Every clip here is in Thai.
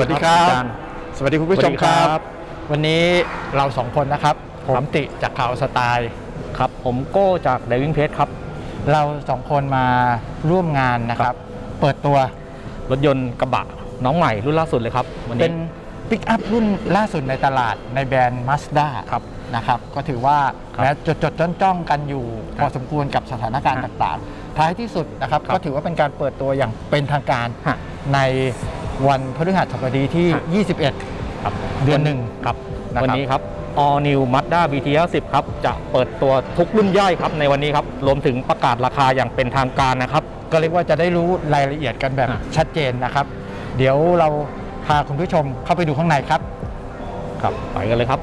วัสดีครับอาจารย์สวัสดีคุณผู้ชมสวัสดีคครัรับบวันนี้เราสองคนนะครับ ผมติจากข่าวสไตล์ครับ ผมโก้จากเดวิงเพจครับ เราสองคนมาร่วมงานนะครับ เปิดตัวรถยนต์กระบะน้องใหม่รุ่นล่าสุดเลยครับวันเป็นี้นปิกอัพรุ่นล่าสุดในตลาดในแบรนด์ Mazda ครับนะครับก็ถือว่าครับแม้จดจดจ้องจ้องๆกันอยู่คพรับอสมควรกับสถานการณ์ฮะต่างๆ ท้ายที่สุดนะครับครับก็ถือว่าเป็นการเปิดตัวอย่างเป็นทางการฮะใน วันพฤหัสบดีที่ฮะ21 ครับเดือนหนึ่งครับนะครับ วันนี้ครับ All New Mazda BT 10ครับ จะเปิดตัวทุกรุ่นย่อยครับในวันนี้ครับ รวมถึงประกาศราคาอย่างเป็นทางการนะครับ ก็เรียกว่าจะได้รู้รายละเอียดกันแบบอะชัดเจนนะครับ เดี๋ยวเราพาคุณผู้ชมเข้าไปดูข้างในครับ ครับ ไปกันเลยครับ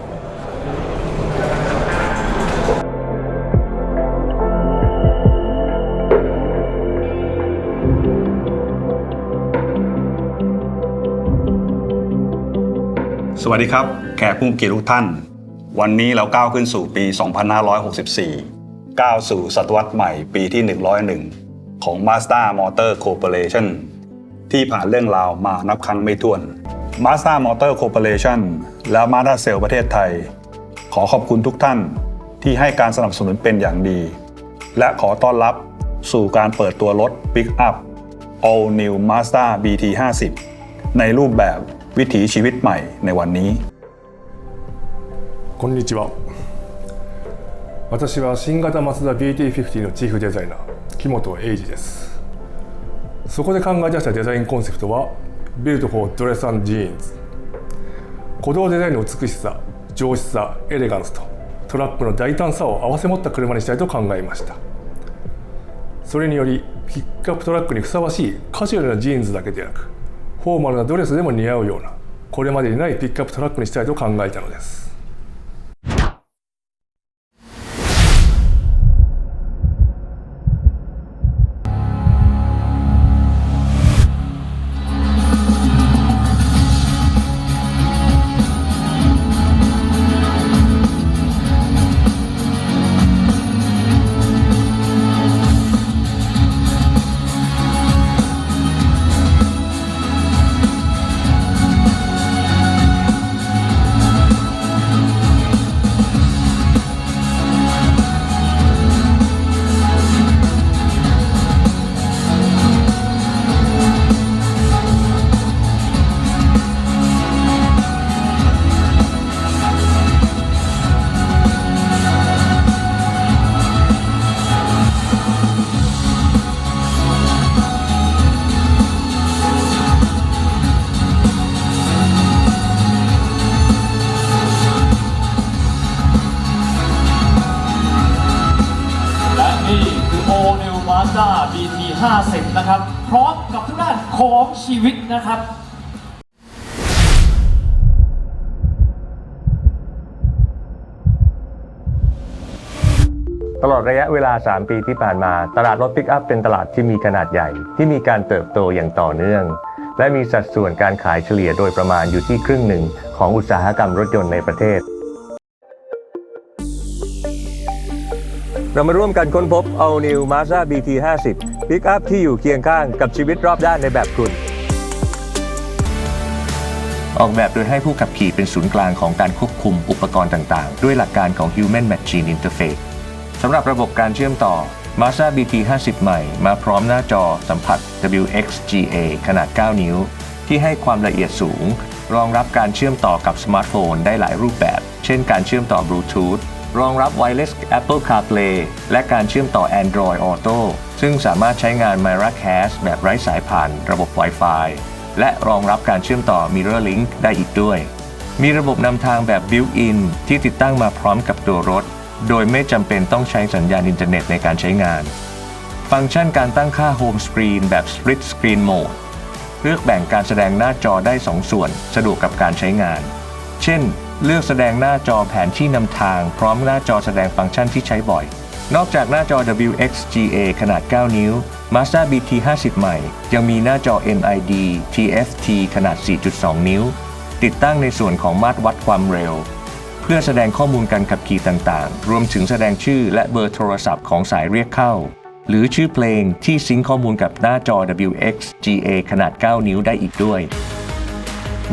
สวัสดีครับ แขกผู้มีเกียรติทุกท่าน วันนี้เราก้าวขึ้นสู่ปี 2564 ก้าวสู่ศตวรรษใหม่ปีที่ 101 ของ Mazda Motor Corporation ที่ผ่านเรื่องราวมานับครั้งไม่ถ้วน Mazda Motor Corporation และ Mazda Cell ประเทศไทย ขอขอบคุณทุกท่านที่ให้การสนับสนุนเป็นอย่างดี และขอต้อนรับสู่การเปิดตัวรถ Pick Up All New Mazda BT 50ในรูปแบบ วิถีชีวิตใหม่ในวันนี้ こんにちは私は新型マツダ BT50 のチーフデザイナー木本英二ですそこで考え出したデザインコンセプトは Built for Dress and Jeans 鼓動デザインの美しさ上質さエレガンスとトラックの大胆さを併せ持った車にしたいと考えましたそれによりピックアップトラックにふさわしいカジュアルなジーンズだけでなく フォーマルなドレスでも似合うようなこれまでにないピックアップトラックにしたいと考えたのです。50 นะครับ พร้อมกับทุกด้านของชีวิตนะครับตลอดระยะเวลา 3 ปีที่ผ่านมา ตลาดรถปิกอัพเป็นตลาดที่มีขนาดใหญ่ ที่มีการเติบโตอย่างต่อเนื่อง และมีสัดส่วนการขายเฉลี่ยโดยประมาณอยู่ที่ครึ่งหนึ่งของอุตสาหกรรมรถยนต์ในประเทศ เรามาร่วมกันค้นพบ All New Mazda BT 50ปิกอัพที่อยู่เคียงข้างกับชีวิตรอบด้านในแบบคุณ ออกแบบโดยให้ผู้ขับขี่เป็นศูนย์กลางของการควบคุมอุปกรณ์ต่างๆ ด้วยหลักการของ Human Machine Interface สำหรับระบบการเชื่อมต่อ Mazda BT 50 ใหม่ มาพร้อมหน้าจอสัมผัส WXGA ขนาด 9 นิ้ว ที่ให้ความละเอียดสูง รองรับการเชื่อมต่อกับสมาร์ทโฟนได้หลายรูปแบบ เช่นการเชื่อมต่อบลูทูธ รองรับ Wireless Apple CarPlay และการเชื่อมต่อ Android Auto ซึ่งสามารถใช้งาน Miracast แบบไร้สายผ่านระบบ Wi-Fi และรองรับการเชื่อมต่อ MirrorLink ได้อีกด้วย มีระบบนำทางแบบ Built-in ที่ติดตั้งมาพร้อมกับตัวรถ โดยไม่จำเป็นต้องใช้สัญญาณอินเทอร์เน็ตในการใช้งาน ฟังก์ชันการตั้งค่า Home Screen แบบ Split Screen Mode เลือกแบ่งการแสดงหน้าจอได้ 2 ส่วน สะดวกกับการใช้งาน เช่น เลือกแสดงหน้าจอแผนที่นำทาง พร้อมหน้าจอแสดงฟังก์ชันที่ใช้บ่อย นอกจากหน้าจอ WXGA ขนาด 9 นิ้ว Mazda BT 50 ใหม่ ยังมีหน้าจอ MID TFT ขนาด 4.2 นิ้ว ติดตั้งในส่วนของมาตรวัดความเร็ว เพื่อแสดงข้อมูลการขับขี่ต่างๆ รวมถึงแสดงชื่อและเบอร์โทรศัพท์ของสายเรียกเข้า หรือชื่อเพลงที่ซิงค์ข้อมูลกับหน้าจอ WXGA ขนาด 9 นิ้วได้อีกด้วย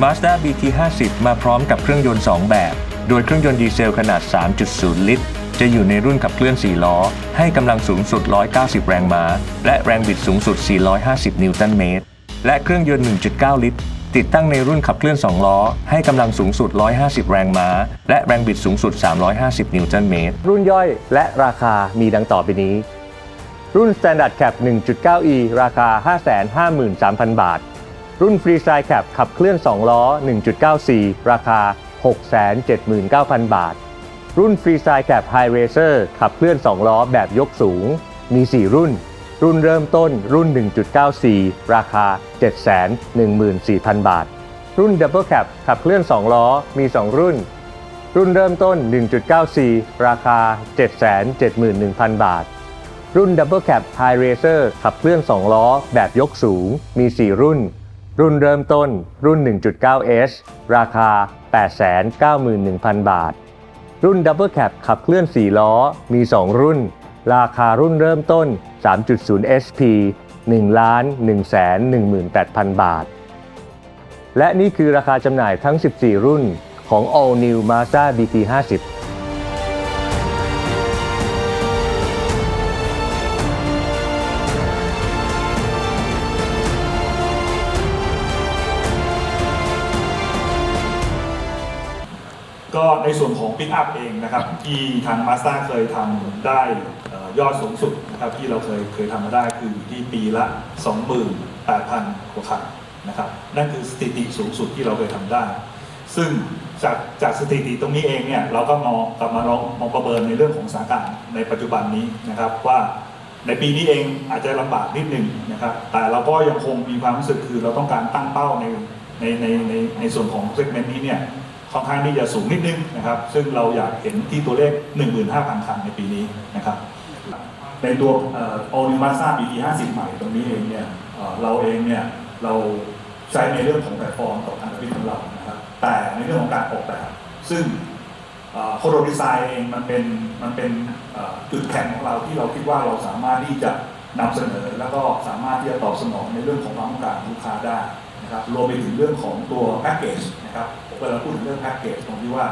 Mazda BT50 มาพร้อมกับเครื่องยนต์ 2 แบบ โดยเครื่องยนต์ดีเซลขนาด 3.0 ลิตร จะอยู่ในรุ่นขับเคลื่อน 4 ล้อ ให้กำลังสูงสุด 190 แรงม้า และแรงบิดสูงสุด 450 นิวตันเมตร และเครื่องยนต์ 1.9 ลิตร ติดตั้งในรุ่นขับเคลื่อน 2 ล้อ ให้กำลังสูงสุด 150 แรงม้า และแรงบิดสูงสุด 350 นิวตันเมตร รุ่นย่อยและราคามีดังต่อไปนี้ รุ่น Standard Cap 1.9e ราคา 553,000 บาท รุ่น Freestyle Cap ขับเคลื่อน 2 ล้อ 1.9c ราคา 679,000 บาท รุ่น Freestyle Cap High Racer ขับเคลื่อน 2 ล้อแบบยกสูง มี 4 รุ่น รุ่นเริ่มต้นรุ่น 1.9c ราคา 714,000 บาท รุ่น Double Cap ขับเคลื่อน 2 ล้อ มี 2 รุ่น รุ่นเริ่มต้น 1.9c ราคา 771,000 บาทรุ่น Double Cap High Racer ขับเคลื่อน 2 ล้อ แบบยกสูง มี 4 รุ่น รุ่นเริ่มต้นรุ่น 1.9S ราคา 891,000 บาท รุ่น Double Cap ขับเคลื่อน 4 ล้อ มี 2 รุ่น ราคารุ่นเริ่มต้น 3.0 SP 1 118,000 บาท และนี่คือราคาจำหน่ายทั้ง 14 รุ่นของ All New Mazda BT50 อง Pick Up เองนะครับที่ทาง Mazda เคยทำได้ยอดสูงสุดนะครับที่เราเคยเคยทำมาได้คืออยู่ที่ปีละ 28,000กว่าคันนะครับนั่นคือสถิติสูงสุดที่เราเคยทำได้ ซึ่งจากจากสถิติตรงนี้เองเนี่ยเราก็มองกลับมาลองมองประเมินในเรื่องของสถานการณ์ในปัจจุบันนี้นะครับว่าในปีนี้เองอาจจะลำบากนิดหนึ่งนะครับ แต่เราก็ยังคงมีความรู้สึกคือเราต้องการตั้งเป้าในในในในในส่วนของเซกเมนต์นี้เนี่ย ค่อนข้างที่จะสูงนิดนึงนะครับ ซึ่งเราอยากเห็นที่ตัวเลข 15,000 คันในปีนี้นะครับ ในตัวเอ่อ All New Mazda BT 50 ใหม่ตรงนี้เองเนี่ยเราเองเนี่ยเราใช้ในเรื่องของแพลตฟอร์มกับทางวิทของเรานะครับ แต่ในเรื่องของการออกแบบ ซึ่งโคโดดีไซน์เองมันเป็นมันเป็นจุดแข็งของเราที่เราคิดว่าเราสามารถที่จะนำเสนอ แล้วก็สามารถที่จะตอบสนองในเรื่องของความต้องการของลูกค้าได้ นะครับรวมไปถึงเรื่องของตัวแพ็กเกจนะครับเวลาพูดถึงเรื่องแพ็กเกจตรงที่ว่า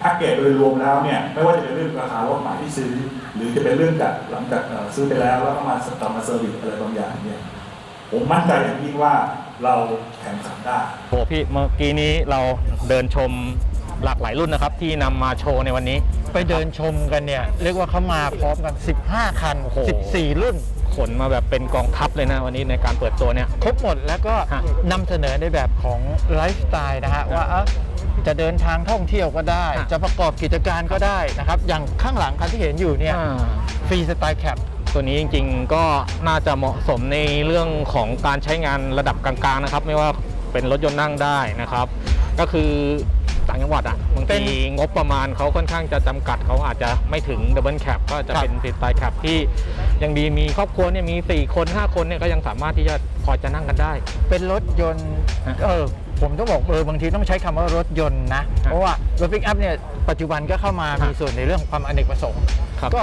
แพ็กเกจโดยรวมแล้วเนี่ยไม่ว่าจะเป็นเรื่องราคารถใหม่ที่ซื้อ หรือจะเป็นเรื่องจากหลังจากเอ่อซื้อไปแล้วแล้วก็มากลับมาเซอร์วิสอะไรบางอย่างเนี่ยผมมั่นใจอย่างยิ่งว่าเราแข่งขันได้โอ้พี่เมื่อกี้นี้เราเดินชมหลากหลายรุ่นนะครับ ที่นำมาโชว์ในวันนี้ ไปเดินชมกันเนี่ย เรียกว่าเขามาพร้อมกัน 15 คันโอ้โห14 รุ่น ขนมาแบบเป็นกองทัพเลยนะวันนี้ในการเปิดตัวเนี่ย ครบหมดแล้วก็ฮะนำเสนอในแบบของไลฟ์สไตล์นะฮะว่าเอ้าจะเดินทางท่องเที่ยวก็ได้ ฮะ จะประกอบกิจการก็ได้นะครับ อย่างข้างหลังคันที่เห็นอยู่เนี่ยอ่าฟรีสไตล์แคป ตัวนี้จริงๆก็น่าจะเหมาะสมในเรื่องของการใช้งานระดับกลางๆนะครับ ไม่ว่าเป็นรถยนต์นั่งได้นะครับ ก็คือต่างจังหวัดอะบางเป็ทีนงบประมาณเขาค่อนข้างจะจำกัดเขาอาจจะไม่ถึงดับเบิลแคปก็จะครับเป็นสไตล์แคปที่ยังดีมีครอบครัวเนี่ยมี 4 คน 5 คนเนี่ยก็ยังสามารถที่จะพอจะนั่งกันได้ เป็นรถยนต์ฮะเออผมต้องบอกเออบางทีต้องใช้คำว่ารถยนต์นะ เพราะว่ารถปิกอัพเนี่ยปัจจุบันก็เข้ามาฮะมีส่วนในเรื่องของความอเนกประสงค์ครับก็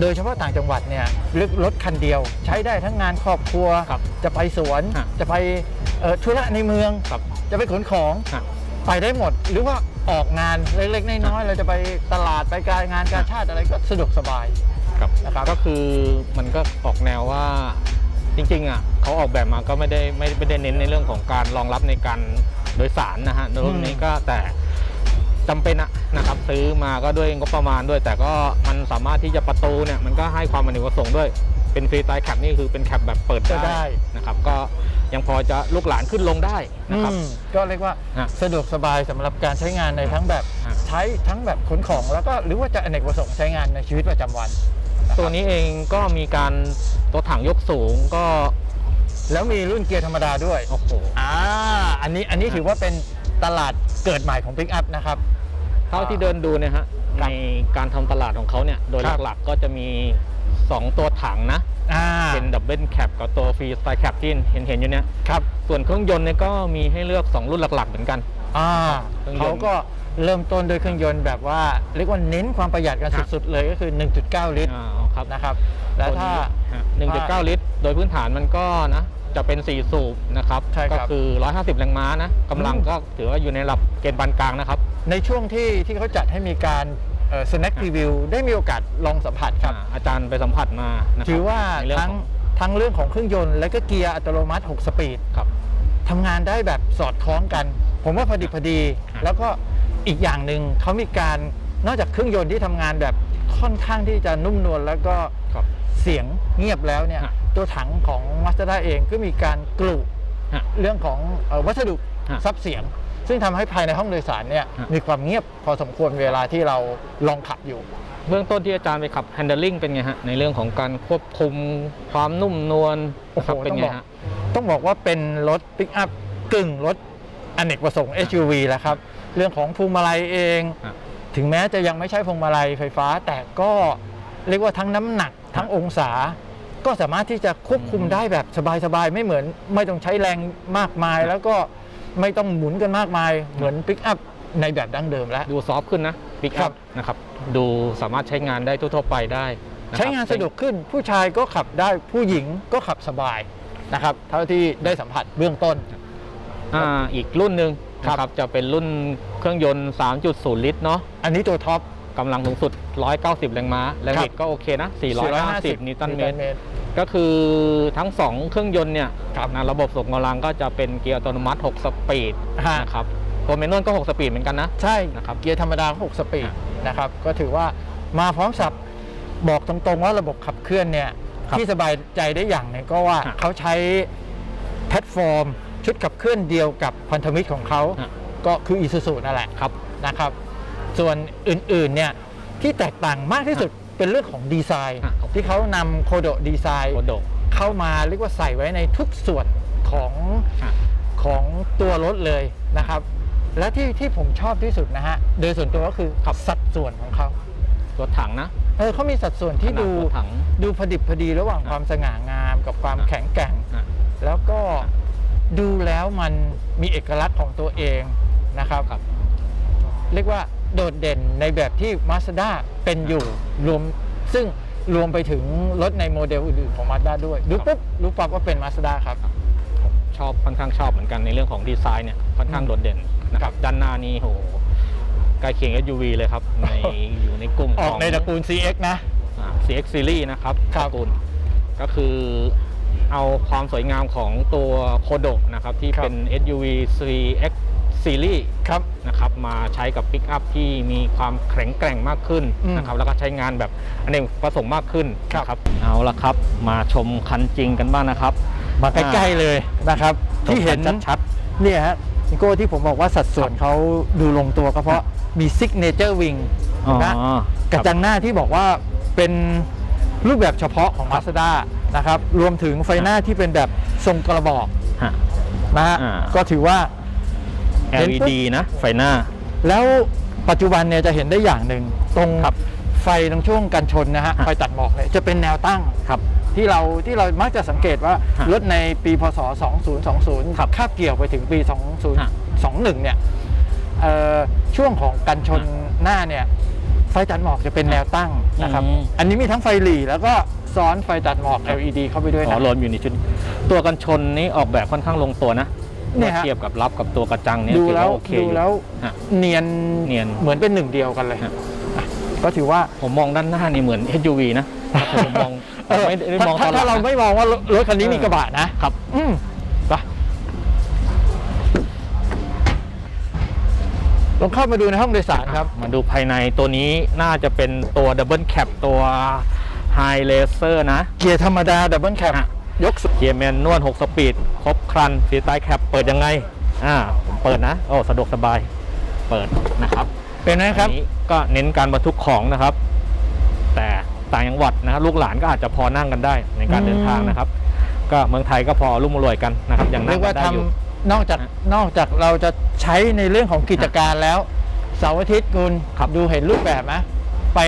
โดยเฉพาะต่างจังหวัดเนี่ยรถคันเดียว ใช้ได้ทั้งงานครอบครัวครับจะไปสวนฮะจะไปเอ่อธุระในเมืองครับจะไปขนของฮะ ไปได้หมด หรือว่าออกงานเล็กๆน้อยๆเราจะไปตลาดไปการงานการชาติอะไรก็สะดวกสบาย ครับนะครับ ก็คือมันก็ออกแนวว่าจริงๆอะเขาออกแบบมาก็ไม่ได้ไม่ไม่ได้เน้นในเรื่องของการรองรับในการโดยสารนะฮะรถนี้ก็แต่จำเป็นอะนะครับซื้อมาก็ด้วยงบประมาณด้วย แต่ก็มันสามารถที่จะประตูเนี่ยมันก็ให้ความอเนกประสงค์ด้วย เป็นฟรีสไตล์แคปนี่คือเป็นแคปแบบเปิดเปิดได้ ได้นะครับ ก็ยังพอจะลูกหลานขึ้นลงได้นะครับ อืมก็เรียกว่าฮะสะดวกสบายสำหรับการใช้งานในทั้งแบบฮะ ใช้ทั้งแบบขนของแล้วก็หรือว่าจะอเนกประสงค์ใช้งานในชีวิตประจำวัน ตัวนี้เองก็มีการตัวถังยกสูงก็แล้วมีรุ่นเกียร์ธรรมดาด้วยโอ้โห อ่าอันนี้อันนี้ถือว่าเป็นตลาดเกิดใหม่ของ Pick Up นะครับ เท่าที่เดินดูเนี่ยฮะในการทำตลาดของเขาเนี่ยโดยครับหลักๆก็จะมี 2 ตัวถังนะ อ่า เป็นดับเบิลแคปกับตัวฟรีสไตล์แคปที่เห็นเห็นอยู่เนี่ยครับ ส่วนเครื่องยนต์เนี่ยก็มีให้เลือก 2 รุ่นหลักๆ เหมือนกัน อ่าเครื่องยนต์ เขาก็เริ่มต้นด้วยเครื่องยนต์แบบว่าเรียกว่าเน้นความประหยัดกันครับสุดๆเลยก็คือ 1.9 ลิตรอ่าครับนะครับ แล้วถ้า ตัวนี้ฮะ1.9 ลิตร โดยพื้นฐานมันก็นะ จะเป็น 4 สูบนะครับ ใช่ครับก็คือ 150 แรงม้านะกำลังอืม ก็ถือว่าอยู่ในระดับเกณฑ์ปานกลางนะครับ ในช่วงที่ที่เขาจัดให้มีการ สแน็ครีวิวได้มีโอกาสลองสัมผัสครับอ่าอาจารย์ไปสัมผัสมานะครับถือว่าในเรื่องทั้งของทั้งเรื่องของเครื่องยนต์และก็เกียร์อัตโนมัติ 6 สปีดครับทำงานได้แบบสอดคล้องกัน ผมว่าพอดีพอดีฮะแล้วก็อีกอย่างหนึ่งเขามีการนอกจากเครื่องยนต์ที่ทำงานแบบค่อนข้างที่จะนุ่มนวลแล้วก็ครับเสียงเงียบแล้วเนี่ยฮะตัวถังของ Mazda เองก็มีการกลุฮะเรื่องของเอ่อวัสดุฮะซับเสียง ซึ่งทำให้ภายในห้องโดยสารเนี่ยฮะมีความเงียบพอสมควรเวลาที่เราลองขับอยู่ เบื้องต้นที่อาจารย์ไปขับ handling เป็นไงฮะในเรื่องของการควบคุมความนุ่มนวลโอ้โหนะครับเป็นไงต้องบอกฮะต้องบอกว่าเป็นรถปิกอัพกึ่งรถอเนกประสงค์ SUV แล้วครับ เรื่องของพวงมาลัยเองฮะถึงแม้จะยังไม่ใช่พวงมาลัยไฟฟ้า แต่ก็เรียกว่าทั้งน้ำหนักทั้งองศา ก็สามารถที่จะควบคุมได้แบบสบายๆ ไม่เหมือน ไม่ต้องใช้แรงมากมายแล้วก็ ไม่ต้องหมุนกันมากมายเหมือนปิกอัพในแบบดั้งเดิมแล้ว ดูซอฟต์ขึ้นนะปิกครัอับพนะครับ ดูสามารถใช้งานได้ทั่วๆไปได้ะครับใช้งานสะดวกขึ้นผู้ชายก็ขับได้ผู้หญิงก็ขับสบายนะครับเท่าที่ได้สัมผัสเบื้องต้น อ่าอีกรุ่นหนึ่งครับ นะครับจะเป็นรุ่นเครื่องยนต์ 3.0 ลิตรเนาะอันนี้ตัวท็อป กำลังสูงสุด 190 แรงม้าแรงครับิบดก็โอเคนะ 450 นิวตันเมตรตร ก็คือทั้ง 2 เครื่องยนต์เนี่ยครับนะระบบส่งกำลังก็จะเป็นเกียร์อัตโนมัติ 6 สปีดฮะนะครับตัวเมนวลก็ 6 สปีดเหมือนกันนะ ใช่นะครับเกียร์ธรรมดา6สปีดนะครับก็ถือว่ามาพร้อมสับบอกตรงๆว่าระบบขับเคลื่อนเนี่ยครับที่สบายใจได้อย่างหนึงก็ว่าฮะเขาใช้แพลตฟอร์ม ชุดขับเคลื่อนเดียวกับพันธมิตรของเขาฮะก็คือ i s u z u นั่นแหละครับนะครับ ส่วนอื่นๆเนี่ยที่แตกต่างมากที่สุดเป็นเรื่องของดีไซน์ฮะครับ ที่เขานำโคโดดีไซน์โคโดเข้ามาเรียกว่าใส่ไว้ในทุกส่วนของฮะของตัวรถเลยนะครับ และที่ที่ผมชอบที่สุดนะฮะโดยส่วนตัวก็คือขับสัดส่วนของเขาตัวถังนะเออเขามีสัดส่วนที่ขนาดดูตัวถังดูพอดิบพอดีระหว่างฮะความสง่างามกับความฮะแข็งแกร่งฮะแล้วก็ดูแล้วมันมีเอกลักษณ์ของตัวเองนะครับครับเรียกว่าโดดเด่นในแบบที่ Mazda เป็นอยู่รวมซึ่ง รวมไปถึงรถในโมเดลอื่นๆของ Mazda ด้วย ดูปุ๊บรู้ปั๊บว่าเป็น Mazda ครับ ชอบค่อนข้างชอบเหมือนกันในเรื่องของดีไซน์เนี่ยค่อนข้างอืมโดดเด่นนะครับด้านหน้านี่โหใกล้เคียง SUV เลยครับในอยู่ในกลุ่มอขออกงในตระกูล CX นะอ่า CX Series นะครับครับตระกูลก็คือเอาความสวยงามของตัวโคโดนะครับ ที่ครับเป็น SUV CX Series ครับ นะครับมาใช้กับปิกอัพที่มีความแข็งแกร่งมากขึ้นอืมนะครับแล้วก็ใช้งานแบบอเนกประสงค์มากขึ้นครับ นะครับเอาละครับมาชมคันจริงกันบ้างนะครับมาใกล้ๆเลยนะครับที่เห็นชัดเนี่ยฮะนิโก้ที่ผมบอกว่าสัดส่วนเขาดูลงตัวก็เพราะมีซิกเนเจอร์วิงๆอ๋อนะกระจังหน้าที่บอกว่าเป็นรูปแบบเฉพาะของ Mazda นะครับรวมถึงไฟหน้าที่เป็นแบบทรงกระบอก ฮะ นะฮะอ่า ก็ถือว่าเห็นปุ๊บ LED นะ ไฟหน้า แล้วปัจจุบันเนี่ยจะเห็นได้อย่างหนึ่งตรงครับไฟตรงช่วงกันชนนะฮะฮะ ไฟตัดหมอกเนี่ยจะเป็นแนวตั้ง ครับ ที่เราที่เรามักจะสังเกตว่า ฮะรถในปีพศ 2020ครับคาบเกี่ยวไปถึงปี ฮะ2021 เนี่ยเอ่อช่วงของกันชนหน้าเนี่ย ไฟตัดหมอกจะเป็นแนวตั้งนะครับ อืม อันนี้มีทั้งไฟหลีแล้วก็ซ้อนไฟตัดหมอก LED เข้าไปด้วยอ๋อนะรวมอยู่ในชุดตัวกันชนนี้ออกแบบค่อนข้างลงตัวนะ เนี่ยฮะเทียบกับรับกับตัวกระจังเนี่ยดูถือแล้วว่าโอเคดูอยู่แล้วฮะเนียนเนียนเหมือนเป็นหนึ่งเดียวกันเลยฮะอะก็ถือว่าผมมองด้านหน้านี่เหมือน SUV นะผมมองเออไม่ได้ถ้ามองตถ้าอนหลัถ้างเรานะไม่มองว่ารถรถคันนี้มีกระบะนะครับอืมไปลองเข้ามาดูในห้องโดยสารครับ มาดูภายในตัวนี้น่าจะเป็นตัวดับเบิลแคปตัวไฮเลเซอร์นะ เกียร์ธรรมดาดับเบิลแคปฮะ ยกสูงเกียร์แมนนวล6สปีด ครบครันฟีไตแคปเปิดยังไง อ่าผมเปิดนะ โอ้ สะดวกสบาย เปิดนะครับ เป็นไหมครับอันนี้ก็เน้นการบรรทุกของนะครับ แต่ต่างจังหวัดนะครับลูกหลานก็อาจจะพอนั่งกันได้ในการอืมเดินทางนะครับ ก็เมืองไทยก็พอรุ่มรวยกันนะครับ อย่างนั่เรีงยกกัว่านได้ทอยู่ำนอกจากฮะนอกจากเราจะใช้ในเรื่องของกิจการแล้วเสาร์อาทิตย์คุณครับดูเห็นรูปแบบไหมไป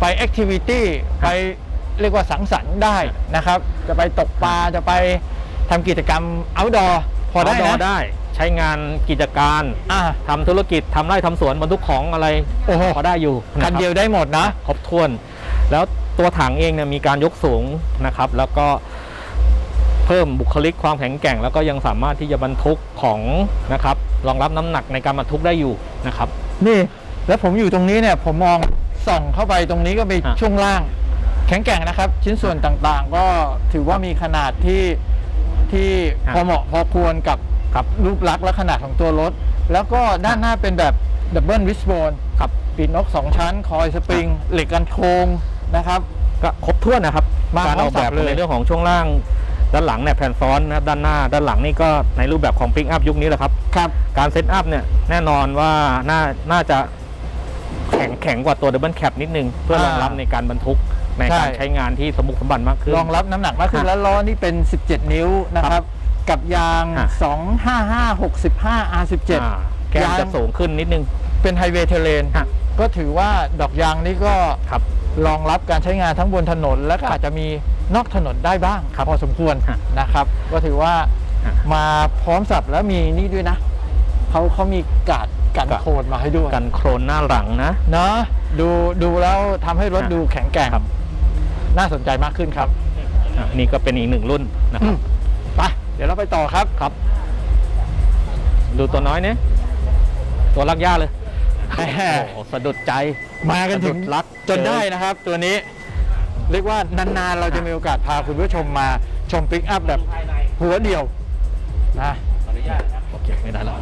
ไปแอคทิวิตี้ไป เรียกว่าสังสรรค์ได้นะครับ จะไปตกปลาจะไปทำกิจกรรม outdoor พอได้ outdoor นะ ได้ใช้งานกิจการอ่า ทำธุรกิจทำไร่ทำสวนบรรทุกของอะไรโอ้โห พอได้อยู่ะคันรับ เดียวได้หมดนะ ครบถ้วน แล้วตัวถังเองเนี่ยมีการยกสูงนะครับ แล้วก็เพิ่มบุคลิกความแข็งแกร่ง แล้วก็ยังสามารถที่จะบรรทุกของนะครับรองรับน้ำหนักในการบรรทุกได้อยู่นะครับ นี่ แล้วผมอยู่ตรงนี้เนี่ย ผมมองส่องเข้าไปตรงนี้ก็มีอะ ช่วงล่าง แข็งแกร่งนะครับ ชิ้นส่วนต่างๆ ก็ถือว่ามีขนาดที่ที่พอเหมาะพอควรกับกับ รูปลักษณ์และขนาดของตัวรถ แล้วก็ด้านหน้าเป็นแบบดับเบิลวิสโบนครับปีกนก 2 ชั้น คอยสปริง เหล็กกันโครงนะครับ ก็ครบถ้วนนะครับมาการออกแบบพร้อมสับเลย ในเรื่องของช่วงล่าง ด้านหลังเนี่ยแผ่นซ้อนนะครับด้านหน้า ด้านหลังนี่ก็ในรูปแบบของปิกอัพยุคนี้แหละครับ ครับ การเซตอัพเนี่ยแน่นอนว่าน่าน่าจะแข็งแข็งกว่าตัวดับเบิลแคปนิดนึง เพื่อรองรับในการบรรทุก ในการใช่ ใช้งานที่สมบุกสมบันมากขึ้น รองรับน้ำหนักมากขึ้น ฮะแล้วล้อนี่เป็น 17 นิ้วนะครับ กับยาง ฮะ 255 65 R17 อ่าแก้มจะสูงขึ้นนิดนึง เป็นไฮเวย์เทเลนฮะ ก็ถือว่าดอกยางนี่ก็ครับ รองรับการใช้งานทั้งบนถนน และก็อาจจะมีนอกถนนได้บ้างพอสมควรฮะนะครับ ก็ถือว่าฮะ มาพร้อมสับแล้วมีนี่ด้วยนะเขาเขามีกาดกันกาดโคลนมาให้ด้วยกันโครนหน้าหลังนะ เนาะดูดูแล้วทำให้รถฮะดูแข็งแกร่งครับ น่าสนใจมากขึ้นครับอะนี่ก็เป็นอีกหนึ่งรุ่นนะคอืรับมไปเดี๋ยวเราไปต่อครับครับ ดูตัวน้อยเนี่ยตัวลักย่าเลยแหโอ้มโหสะดุดใจมากันถึงสะดุดรักจนได้นะครับ ตัวนี้ เรียกว่านานๆเราจะมีโอกาสพาคุณผู้ชมมาชมปิกอัพแบบหัวเดียวนะ โอเคไม่ได้แล้ว